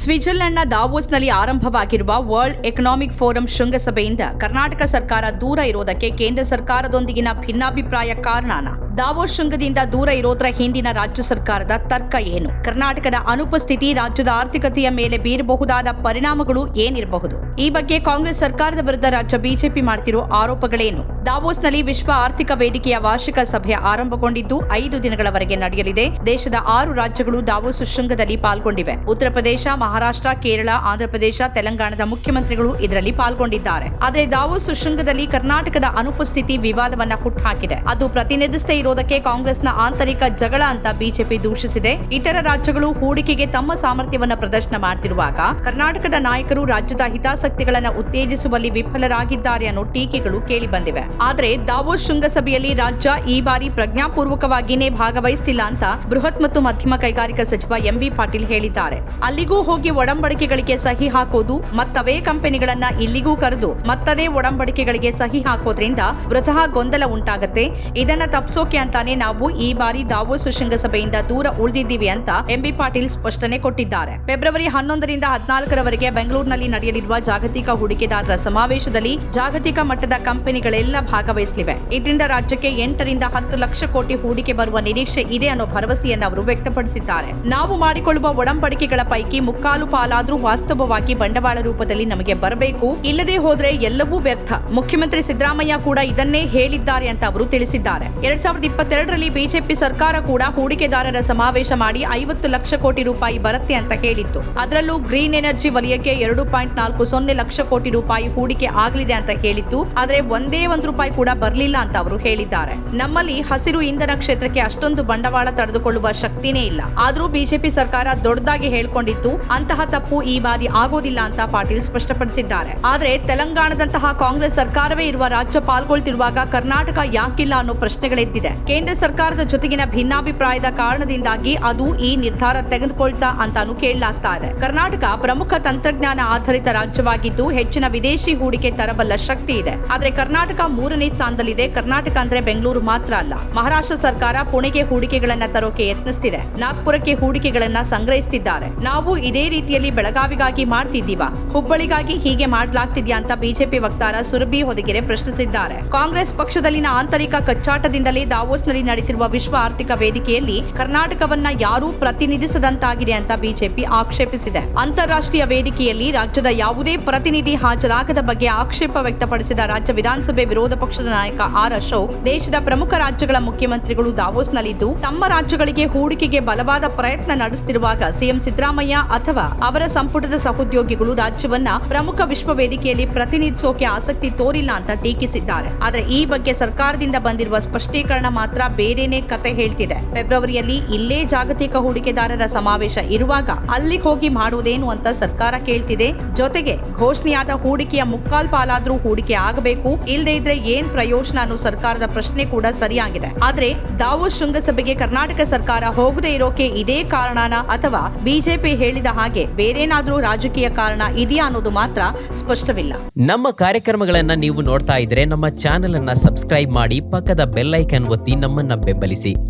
ಸ್ವಿಟ್ಜರ್ಲೆಂಡ್ನ ದಾವೋಸ್ನಲ್ಲಿ ಆರಂಭವಾಗಿರುವ world economic forum ಶೃಂಗಸಭೆಯಿಂದ ಕರ್ನಾಟಕ ಸರ್ಕಾರ ದೂರ ಇರೋದಕ್ಕೆ ಕೇಂದ್ರ ಸರ್ಕಾರದೊಂದಿಗಿನ ಭಿನ್ನಾಭಿಪ್ರಾಯ ಕಾರಣನ? ದಾವೋಸ್ ಶೃಂಗದಿಂದ ದೂರ ಇರೋದ್ರ ಹಿಂದಿನ ರಾಜ್ಯ ಸರ್ಕಾರದ ತರ್ಕ ಏನು? ಕರ್ನಾಟಕದ ಅನುಪಸ್ಥಿತಿ ರಾಜ್ಯದ ಆರ್ಥಿಕತೆಯ ಮೇಲೆ ಬೀರಬಹುದಾದ ಪರಿಣಾಮಗಳು ಏನಿರಬಹುದು? ಈ ಬಗ್ಗೆ ಕಾಂಗ್ರೆಸ್ ಸರ್ಕಾರದ ವಿರುದ್ಧ ರಾಜ್ಯ ಬಿಜೆಪಿ ಮಾಡ್ತಿರೋ ಆರೋಪಗಳೇನು? ದಾವೋಸ್ನಲ್ಲಿ ವಿಶ್ವ ಆರ್ಥಿಕ ವೇದಿಕೆಯ ವಾರ್ಷಿಕ ಸಭೆ ಆರಂಭಗೊಂಡಿದ್ದು ಐದು ದಿನಗಳವರೆಗೆ ನಡೆಯಲಿದೆ. ದೇಶದ ಆರು ರಾಜ್ಯಗಳು ದಾವೋಸ್ ಶೃಂಗದಲ್ಲಿ ಪಾಲ್ಗೊಂಡಿವೆ. ಉತ್ತರ ಪ್ರದೇಶ, ಮಹಾರಾಷ್ಟ್ರ, ಕೇರಳ ಆಂಧ್ರಪ್ರದೇಶ ತೆಲಂಗಾಣದ ಮುಖ್ಯಮಂತ್ರಿಗಳು ಇದರಲ್ಲಿ ಪಾಲ್ಗೊಂಡಿದ್ದಾರೆ. ಆದರೆ ದಾವೋಸ್ ಶೃಂಗದಲ್ಲಿ ಕರ್ನಾಟಕದ ಅನುಪಸ್ಥಿತಿ ವಿವಾದವನ್ನ ಹುಟ್ಟುಹಾಕಿದೆ ಅದು ಪ್ರತಿನಿಧಿಸದೇ ಇರೋದಕ್ಕೆ ಕಾಂಗ್ರೆಸ್ನ ಆಂತರಿಕ ಜಗಳ ಅಂತ ಬಿಜೆಪಿ ದೂಷಿಸಿದೆ. ಇತರ ರಾಜ್ಯಗಳು ಹೂಡಿಕೆಗೆ ತಮ್ಮ ಸಾಮರ್ಥ್ಯವನ್ನ ಪ್ರದರ್ಶನ ಮಾಡ್ತಿರುವಾಗ ಕರ್ನಾಟಕದ ನಾಯಕರು ರಾಜ್ಯದ ಹಿತಾಸಕ್ತಿಗಳನ್ನ ಉತ್ತೇಜಿಸುವಲ್ಲಿ ವಿಫಲರಾಗಿದ್ದಾರೆ ಅನ್ನೋ ಟೀಕೆಗಳು ಕೇಳಿ ಬಂದಿವೆ ಆದರೆ ದಾವೋಸ್ ಶೃಂಗಸಭೆಯಲ್ಲಿ ರಾಜ್ಯ ಈ ಬಾರಿ ಪ್ರಜ್ಞಾಪೂರ್ವಕವಾಗಿಯೇ ಭಾಗವಹಿಸುತ್ತಿಲ್ಲ ಅಂತ ಬೃಹತ್ ಮತ್ತು ಮಧ್ಯಮ ಕೈಗಾರಿಕಾ ಸಚಿವ ಎಂಬಿ ಪಾಟೀಲ್ ಹೇಳಿದ್ದಾರೆ. ಅಲ್ಲಿಗೂ ಹೋಗಿ ಒಡಂಬಡಿಕೆಗಳಿಗೆ ಸಹಿ ಹಾಕೋದು ಮತ್ತವೇ ಕಂಪನಿಗಳನ್ನ ಇಲ್ಲಿಗೂ ಕರೆದು ಮತ್ತದೇ ಒಡಂಬಡಿಕೆಗಳಿಗೆ ಸಹಿ ಹಾಕೋದ್ರಿಂದ ವೃತಃ ಗೊಂದಲ ಉಂಟಾಗತ್ತೆ. ಇದನ್ನ ತಪ್ಪಿಸೋಕೆ ಅಂತಾನೆ ನಾವು ಈ ಬಾರಿ ದಾವೋಸ್ ಶೃಂಗಸಭೆಯಿಂದ ದೂರ ಉಳಿದಿದ್ದೀವಿ ಅಂತ ಎಂಬಿ ಪಾಟೀಲ್ ಸ್ಪಷ್ಟನೆ ಕೊಟ್ಟಿದ್ದಾರೆ. ಫೆಬ್ರವರಿ ಹನ್ನೊಂದರಿಂದ ಹದಿನಾಲ್ಕರವರೆಗೆ ಬೆಂಗಳೂರಿನಲ್ಲಿ ನಡೆಯಲಿರುವ ಜಾಗತಿಕ ಹೂಡಿಕೆದಾರರ ಸಮಾವೇಶದಲ್ಲಿ ಜಾಗತಿಕ ಮಟ್ಟದ ಕಂಪನಿಗಳೆಲ್ಲ ಭಾಗವಹಿಸಲಿವೆ. ಇದರಿಂದ ರಾಜ್ಯಕ್ಕೆ ಎಂಟರಿಂದ ಹತ್ತು ಲಕ್ಷ ಕೋಟಿ ಹೂಡಿಕೆ ಬರುವ ನಿರೀಕ್ಷೆ ಇದೆ ಅನ್ನೋ ಭರವಸೆಯನ್ನು ಅವರು ವ್ಯಕ್ತಪಡಿಸಿದ್ದಾರೆ. ನಾವು ಮಾಡಿಕೊಳ್ಳುವ ಒಡಂಬಡಿಕೆಗಳ ಪೈಕಿ ಮುಕ್ಕಾಲು ಪಾಲಾದ್ರೂ ವಾಸ್ತವವಾಗಿ ಬಂಡವಾಳ ರೂಪದಲ್ಲಿ ನಮಗೆ ಬರಬೇಕು. ಇಲ್ಲದೆ ಹೋದ್ರೆ ಎಲ್ಲವೂ ವ್ಯರ್ಥ. ಮುಖ್ಯಮಂತ್ರಿ ಸಿದ್ದರಾಮಯ್ಯ ಕೂಡ ಇದನ್ನೇ ಹೇಳಿದ್ದಾರೆ ಅಂತ ಅವರು ತಿಳಿಸಿದ್ದಾರೆ. ಎರಡ್ ಸಾವಿರದ ಇಪ್ಪತ್ತೆರಡರಲ್ಲಿ ಬಿಜೆಪಿ ಸರ್ಕಾರ ಕೂಡ ಹೂಡಿಕೆದಾರರ ಸಮಾವೇಶ ಮಾಡಿ ಐವತ್ತು ಲಕ್ಷ ಕೋಟಿ ರೂಪಾಯಿ ಬರುತ್ತೆ ಅಂತ ಹೇಳಿತ್ತು. ಅದರಲ್ಲೂ ಗ್ರೀನ್ ಎನರ್ಜಿ ವಲಯಕ್ಕೆ ಎರಡು ಪಾಯಿಂಟ್ ನಾಲ್ಕು ಸೊನ್ನೆ ಲಕ್ಷ ಕೋಟಿ ರೂಪಾಯಿ ಹೂಡಿಕೆ ಆಗಲಿದೆ ಅಂತ ಹೇಳಿತ್ತು. ಆದರೆ ಒಂದೇ ಒಂದು ರೂಪಾಯಿ ಕೂಡ ಬರಲಿಲ್ಲ ಅಂತ ಅವರು ಹೇಳಿದ್ದಾರೆ. ನಮ್ಮಲ್ಲಿ ಹಸಿರು ಇಂಧನ ಕ್ಷೇತ್ರಕ್ಕೆ ಅಷ್ಟೊಂದು ಬಂಡವಾಳ ತಡೆದುಕೊಳ್ಳುವ ಶಕ್ತಿನೇ ಇಲ್ಲ. ಆದರೂ ಬಿಜೆಪಿ ಸರ್ಕಾರ ದೊಡ್ಡದಾಗಿ ಹೇಳ್ಕೊಂಡಿತ್ತು ಅಂತಹ ತಪ್ಪು ಈ ಬಾರಿ ಆಗೋದಿಲ್ಲ ಅಂತ ಪಾಟೀಲ್ ಸ್ಪಷ್ಟಪಡಿಸಿದ್ದಾರೆ. ಆದರೆ ತೆಲಂಗಾಣದಂತಹ ಕಾಂಗ್ರೆಸ್ ಸರ್ಕಾರವೇ ಇರುವ ರಾಜ್ಯ ಪಾಲ್ಗೊಳ್ತಿರುವಾಗ ಕರ್ನಾಟಕ ಯಾಕಿಲ್ಲ ಅನ್ನೋ ಪ್ರಶ್ನೆಗಳೆದ್ದಿದೆ ಕೇಂದ್ರ ಸರ್ಕಾರದ ಜೊತೆಗಿನ ಭಿನ್ನಾಭಿಪ್ರಾಯದ ಕಾರಣದಿಂದಾಗಿ ಅದು ಈ ನಿರ್ಧಾರ ತೆಗೆದುಕೊಳ್ತಾ ಅಂತಾನು ಕೇಳಲಾಗ್ತಾ ಇದೆ. ಕರ್ನಾಟಕ ಪ್ರಮುಖ ತಂತ್ರಜ್ಞಾನ ಆಧಾರಿತ ರಾಜ್ಯವಾಗಿದ್ದು, ಹೆಚ್ಚಿನ ವಿದೇಶಿ ಹೂಡಿಕೆ ತರಬಲ್ಲ ಶಕ್ತಿ ಇದೆ. ಆದರೆ ಕರ್ನಾಟಕ ಮೂರನೇ ಸ್ಥಾನದಲ್ಲಿದೆ. ಕರ್ನಾಟಕ ಅಂದ್ರೆ ಬೆಂಗಳೂರು ಮಾತ್ರ ಅಲ್ಲ. ಮಹಾರಾಷ್ಟ್ರ ಸರ್ಕಾರ ಪುಣೆಗೆ ಹೂಡಿಕೆಗಳನ್ನ ತರೋಕೆ ಯತ್ನಿಸ್ತಿದೆ. ನಾಗ್ಪುರಕ್ಕೆ ಹೂಡಿಕೆಗಳನ್ನ ಸಂಗ್ರಹಿಸುತ್ತಿದ್ದಾರೆ ನಾವು ಇದೇ ರೀತಿಯಲ್ಲಿ ಬೆಳಗಾವಿಗಾಗಿ ಮಾಡ್ತಿದ್ದೀವ. ಹುಬ್ಬಳ್ಳಿಗಾಗಿ ಹೀಗೆ ಮಾಡಲಾಗ್ತಿದೆಯಾ ಅಂತ ಬಿಜೆಪಿ ವಕ್ತಾರ ಸುರಭಿ ಹೊದಿಗೆರೆ ಪ್ರಶ್ನಿಸಿದ್ದಾರೆ. ಕಾಂಗ್ರೆಸ್ ಪಕ್ಷದಲ್ಲಿನ ಆಂತರಿಕ ಕಚ್ಚಾಟದಿಂದಲೇ ದಾವೋಸ್ನಲ್ಲಿ ನಡೆಯುತ್ತಿರುವ ವಿಶ್ವ ಆರ್ಥಿಕ ವೇದಿಕೆಯಲ್ಲಿ ಕರ್ನಾಟಕವನ್ನ ಯಾರೂ ಪ್ರತಿನಿಧಿಸದಂತಾಗಿದೆ ಅಂತ ಬಿಜೆಪಿ ಆಕ್ಷೇಪಿಸಿದೆ. ಅಂತಾರಾಷ್ಟ್ರೀಯ ವೇದಿಕೆಯಲ್ಲಿ ರಾಜ್ಯದ ಯಾವುದೇ ಪ್ರತಿನಿಧಿ ಹಾಜರಾಗದ ಬಗ್ಗೆ ಆಕ್ಷೇಪ ವ್ಯಕ್ತಪಡಿಸಿದ ರಾಜ್ಯ ವಿಧಾನಸಭೆ ವಿರೋಧ ಪಕ್ಷದ ನಾಯಕ ಆರ್ ಅಶೋಕ್, ದೇಶದ ಪ್ರಮುಖ ರಾಜ್ಯಗಳ ಮುಖ್ಯಮಂತ್ರಿಗಳು ದಾವೋಸ್ನಲ್ಲಿದ್ದು, ತಮ್ಮ ರಾಜ್ಯಗಳಿಗೆ ಹೂಡಿಕೆಗೆ ಬಲವಾದ ಪ್ರಯತ್ನ ನಡೆಸುತ್ತಿರುವಾಗ ಸಿಎಂ ಸಿದ್ದರಾಮಯ್ಯ ಅಥವಾ ಅವರ ಸಂಪುಟದ ಸಹೋದ್ಯೋಗಿಗಳು ರಾಜ್ಯವನ್ನ ಪ್ರಮುಖ ವಿಶ್ವ ವೇದಿಕೆಯಲ್ಲಿ ಪ್ರತಿನಿಧಿಸೋಕೆ ಆಸಕ್ತಿ ತೋರಿಲ್ಲ ಅಂತ ಟೀಕಿಸಿದ್ದಾರೆ. ಆದರೆ ಈ ಬಗ್ಗೆ ಸರ್ಕಾರದಿಂದ ಬಂದಿರುವ ಸ್ಪಷ್ಟೀಕರಣ ಮಾತ್ರ ಬೇರೆನೇ ಕತೆ ಹೇಳ್ತಿದೆ. ಫೆಬ್ರವರಿಯಲ್ಲಿ ಇಲ್ಲೇ ಜಾಗತಿಕ ಹೂಡಿಕೆದಾರರ ಸಮಾವೇಶ ಇರುವಾಗ ಅಲ್ಲಿಗೆ ಹೋಗಿ ಮಾಡುವುದೇನು ಅಂತ ಸರ್ಕಾರ ಕೇಳ್ತಿದೆ. ಜೊತೆಗೆ ಘೋಷಣೆಯಾದ ಹೂಡಿಕೆಯ ಮುಕ್ಕಾಲ್ ಪಾಲಾದ್ರೂ ಹೂಡಿಕೆ ಆಗಬೇಕು ಇಲ್ಲದೇ ಇದ್ರೆ ಏನ್ ಪ್ರಯೋಜನ ಅನ್ನೋ ಸರ್ಕಾರದ ಪ್ರಶ್ನೆ ಕೂಡ ಸರಿಯಾಗಿದೆ. ಆದ್ರೆ ದಾವೋಸ್ ಶೃಂಗಸಭೆಗೆ ಕರ್ನಾಟಕ ಸರ್ಕಾರ ಹೋಗದೇ ಇರೋಕೆ ಇದೇ ಕಾರಣನ ಅಥವಾ ಬಿಜೆಪಿ ಹೇಳಿದ ಹಾಗೆ ಬೇರೇನಾದ್ರೂ ರಾಜಕೀಯ ಕಾರಣ ಇದೆಯಾ ಅನ್ನೋದು ಮಾತ್ರ ಸ್ಪಷ್ಟವಿಲ್ಲ. ನಮ್ಮ ಕಾರ್ಯಕ್ರಮಗಳನ್ನ ನೀವು ನೋಡ್ತಾ ಇದ್ರೆ ನಮ್ಮ ಚಾನೆಲ್ ಅನ್ನ ಸಬ್ಸ್ಕ್ರೈಬ್ ಮಾಡಿ ಪಕ್ಕದ ಬೆಲ್ಲೈಕನ್ ಒತ್ತಿ ನಮ್ಮನ್ನ ಬೆಂಬಲಿಸಿ.